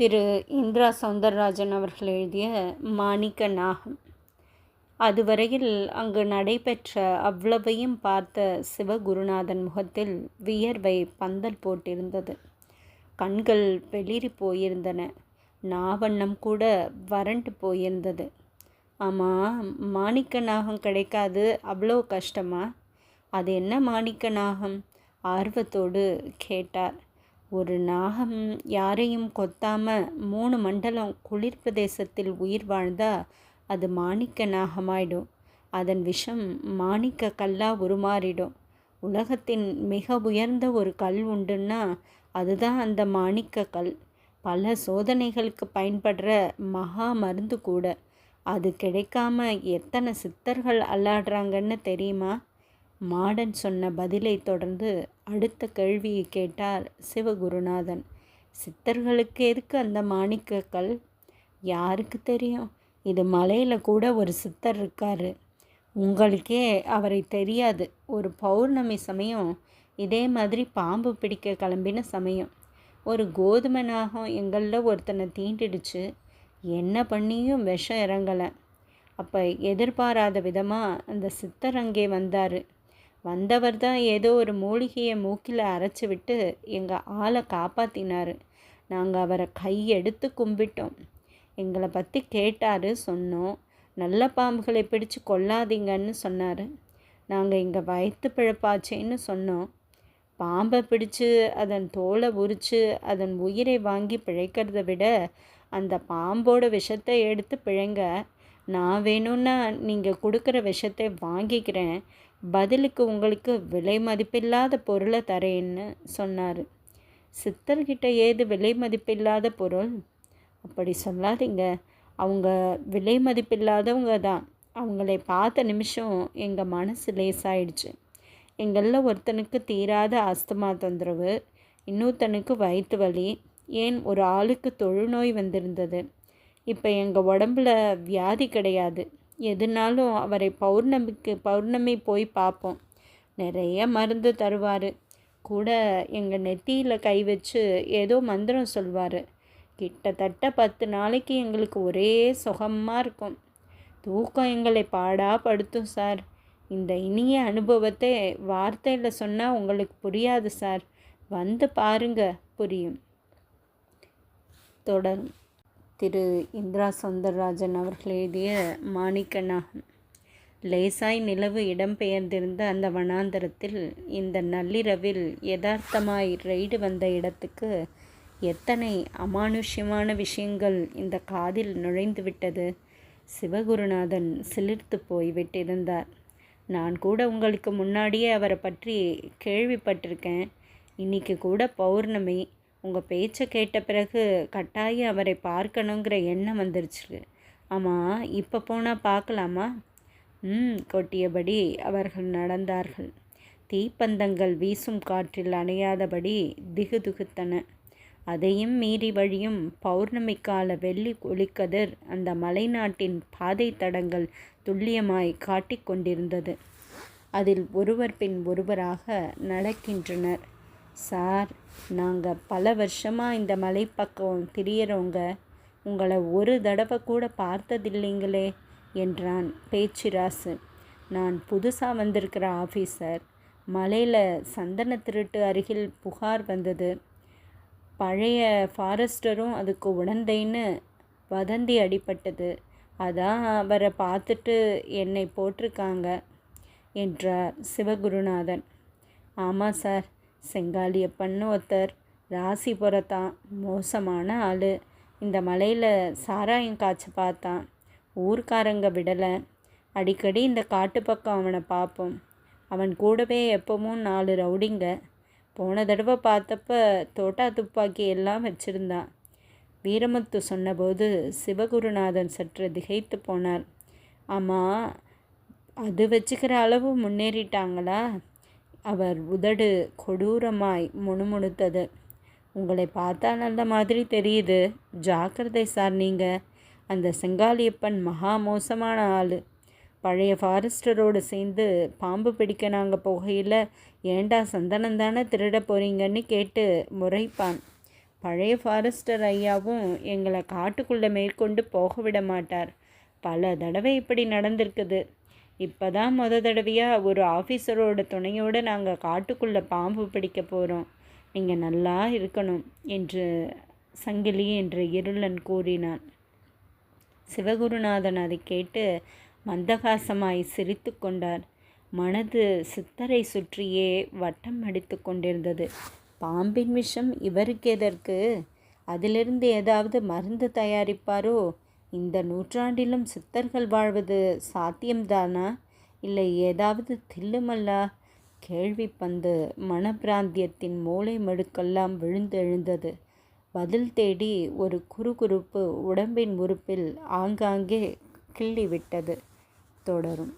திரு இந்திரா சௌந்தரராஜன் அவர்கள் எழுதிய மாணிக்க நாகம் அதுவரையில் அங்கு நடைபெற்ற அவ்வளவையும் பார்த்த சிவகுருநாதன் முகத்தில் வியர்வை பந்தல் போட்டிருந்தது. கண்கள் வெளிரி போயிருந்தன. நாவண்ணம் கூட வறண்டு போயிருந்தது. ஆமாம் மாணிக்க நாகம் கிடைக்காது. அவ்வளோ கஷ்டமா? அது என்ன மாணிக்க நாகம் ஆர்வத்தோடு கேட்டார். ஒரு நாகம் யாரையும் கொத்தாம மூணு மண்டலம் குளிர் பிரதேசத்தில் உயிர் வாழ்ந்தா அது மாணிக்க நாகமாயிடும். அதன் விஷம் மாணிக்க கல்லா உருமாறிடும். உலகத்தின் மிக உயர்ந்த ஒரு கல் உண்டுன்னா அதுதான் அந்த மாணிக்க கல். பல சோதனைகளுக்கு பயன்படுற மகா மருந்து கூட. அது கிடைக்காம எத்தனை சித்தர்கள் அல்லாடுறாங்கன்னு தெரியுமா? மாடன் சொன்ன பதிலை தொடர்ந்து அடுத்த கேள்வியை கேட்டார் சிவகுருநாதன். சித்தர்களுக்கு எதுக்கு அந்த மாணிக்கக்கல் யாருக்கு தெரியும்? இது மலையில் கூட ஒரு சித்தர் இருக்காரு. உங்களுக்கே அவரை தெரியாது. ஒரு பௌர்ணமி சமயம் இதே மாதிரி பாம்பு பிடிக்க கிளம்பின சமயம். ஒரு கோதுமை நாகம் எங்களில் ஒருத்தனை தீண்டிடுச்சு. என்ன பண்ணியும் விஷம் இறங்கலை. அப்போ எதிர்பாராத விதமாக அந்த சித்தர் அங்கே வந்தார். வந்தவர் தான் ஏதோ ஒரு மூலிகையை மூக்கில் அரைச்சி விட்டு எங்கள் ஆளை காப்பாற்றினார் நாங்கள் அவரை கையெடுத்து கும்பிட்டோம். எங்களை பற்றி கேட்டார் சொன்னோம். நல்ல பாம்புகளை பிடிச்சு கொல்லாதீங்கன்னு சொன்னார். நாங்கள் இங்கே வயிற்று பிழப்பாச்சேன்னு சொன்னோம். பாம்பை பிடிச்சு அதன் தோலை உரித்து அதன் உயிரை வாங்கி பிழைக்கிறத விட அந்த பாம்போட விஷத்தை எடுத்து பிழைங்க. நான் வேணும்னா நீங்கள் கொடுக்குற விஷத்தை வாங்கிக்கிறேன். பதிலுக்கு உங்களுக்கு விலை மதிப்பில்லாத பொருளை தரேன்னு சொன்னார். சித்தர்கிட்ட ஏது விலை மதிப்பில்லாத பொருள்? அப்படி சொல்லாதீங்க. அவங்க விலை மதிப்பில்லாதவங்க தான். அவங்களை பார்த்த நிமிஷம் எங்கள் மனசு லேசாயிடுச்சு. எங்களில் ஒருத்தனுக்கு தீராத ஆஸ்துமா தொந்தரவு இன்னொருத்தனுக்கு வயிற்று வலி ஏன் ஒரு ஆளுக்கு தொழுநோய் வந்திருந்தது? இப்போ எங்கள் உடம்புல வியாதி கிடையாது. எதுனாலும் அவரை பௌர்ணமிக்கு பௌர்ணமி போய் பார்ப்போம். நிறைய மருந்து தருவார். கூட எங்கள் நெத்தியில் கை வச்சு ஏதோ மந்திரம் சொல்வார். கிட்டத்தட்ட பத்து நாளைக்கு எங்களுக்கு ஒரே சுகமாக இருக்கும். தூக்கம் எங்களை பாடா படுத்தும் சார். இந்த இனிய அனுபவத்தை வார்த்தையில் சொன்னால் உங்களுக்கு புரியாது சார். வந்து பாருங்க புரியும். தொடரும். திரு இந்திரா சௌந்தரராஜன் அவர்கள் எழுதிய மாணிக்க நாகம் லேசாய் நிலவு இடம்பெயர்ந்திருந்த அந்த வனாந்தரத்தில் இந்த நள்ளிரவில் யதார்த்தமாய் ரெய்டு வந்த இடத்துக்கு எத்தனை அமானுஷ்யமான விஷயங்கள் இந்த காதில் நுழைந்து விட்டது. சிவகுருநாதன் சிலிர்த்து போய் விட்டிருந்தார் நான் கூட உங்களுக்கு முன்னாடியே அவரை பற்றி கேள்விப்பட்டிருக்கேன். இன்றைக்கி கூட பௌர்ணமி. உங்கள் பேச்சை கேட்ட பிறகு கட்டாயம் அவரை பார்க்கணுங்கிற எண்ணம் வந்துருச்சு. ஆமாம் இப்போ போனால் பார்க்கலாமா? ம் கொட்டியபடி அவர்கள் நடந்தார்கள். தீப்பந்தங்கள் வீசும் காற்றில் அணையாதபடி திகுதுகுத்தன. அதையும் மீறி வழியும் பௌர்ணமி கால வெள்ளி ஒளிக்கதிர் அந்த மலைநாட்டின் பாதை தடங்கள் துல்லியமாய் காட்டிக் கொண்டிருந்தது. அதில் ஒருவர் பின் ஒருவராக நடக்கின்றனர். சார் நாங்கள் பல வருஷமாக இந்த மலை பக்கம் திரியறவங்க உங்களை ஒரு தடவை கூட பார்த்ததில்லைங்களே என்றான் பேச்சிராசு. நான் புதுசாக வந்திருக்கிற ஆஃபீஸர் மலையில் சந்தன திருட்டு அருகில் புகார் வந்தது. பழைய ஃபாரஸ்டரும் அதுக்கு உடந்தைன்னு வதந்தி அடிப்பட்டது அதான் அவரை பார்த்துட்டு என்னை போட்டிருக்காங்க என்றார் சிவகுருநாதன். ஆமாம் சார் செங்காலியப்பன்னு ஒருத்தர். ராசிபுரத்தான் மோசமான ஆள். இந்த மலையில் சாராயம் காய்ச்ச பார்த்தான். ஊர்க்காரங்க விடலை. அடிக்கடி இந்த காட்டு பக்கம் அவனை பார்ப்போம். அவன் கூடவே எப்பவும் நாலு ரவுடிங்க. போன தடவை பார்த்தப்ப தோட்டா துப்பாக்கி எல்லாம் வச்சுருந்தான். வீரமுத்து சொன்னபோது சிவகுருநாதன் சற்று திகைத்து போனார். ஆமாம் அது வச்சுக்கிற அளவு முன்னேறிட்டாங்களா? அவர் உதடு கொடூரமாய் முணுமுணுத்தது. உங்களை பார்த்தா நல்ல மாதிரி தெரியுது. ஜாக்கிரதை சார் நீங்கள் அந்த செங்காலியப்பன் மகா மோசமான ஆள். பழைய ஃபாரஸ்டரோடு சேர்ந்து பாம்பு பிடிக்க நாங்கள் போகையில் ஏண்டா சந்தனம் தானே திருட போகிறீங்கன்னு கேட்டு முறைப்பான். பழைய ஃபாரஸ்டர் ஐயாவும் எங்களை காட்டுக்குள்ளே மேற்கொண்டு போக விட மாட்டார். பல தடவை இப்படி நடந்திருக்குது. இப்போ தான் முத தடவையாக ஒரு ஆஃபீஸரோட துணையோடு நாங்கள் காட்டுக்குள்ளே பாம்பு பிடிக்க போகிறோம் நீங்கள் நல்லா இருக்கணும் என்று சங்கிலி என்று இருளன் கூறினான். சிவகுருநாதன் அதை கேட்டு மந்தகாசமாய் சிரித்து கொண்டார். மனது சித்தரை சுற்றியே வட்டம் அடித்து கொண்டிருந்தது. பாம்பின் விஷம் இவருக்கு எதற்கு அதிலிருந்து ஏதாவது மருந்து தயாரிப்பாரோ? இந்த நூற்றாண்டிலும் சித்தர்கள் வாழ்வது சாத்தியம்தானா? இல்லை ஏதாவது தில்லுமல்லா? கேள்வி பந்து மனப்பிராந்தியத்தின் மூளை மடுக்கெல்லாம் விழுந்தெழுந்தது பதில் தேடி ஒரு குறுகுறுப்பு உடம்பின் உறுப்பில் ஆங்காங்கே கிள்ளிவிட்டது. தொடரும்.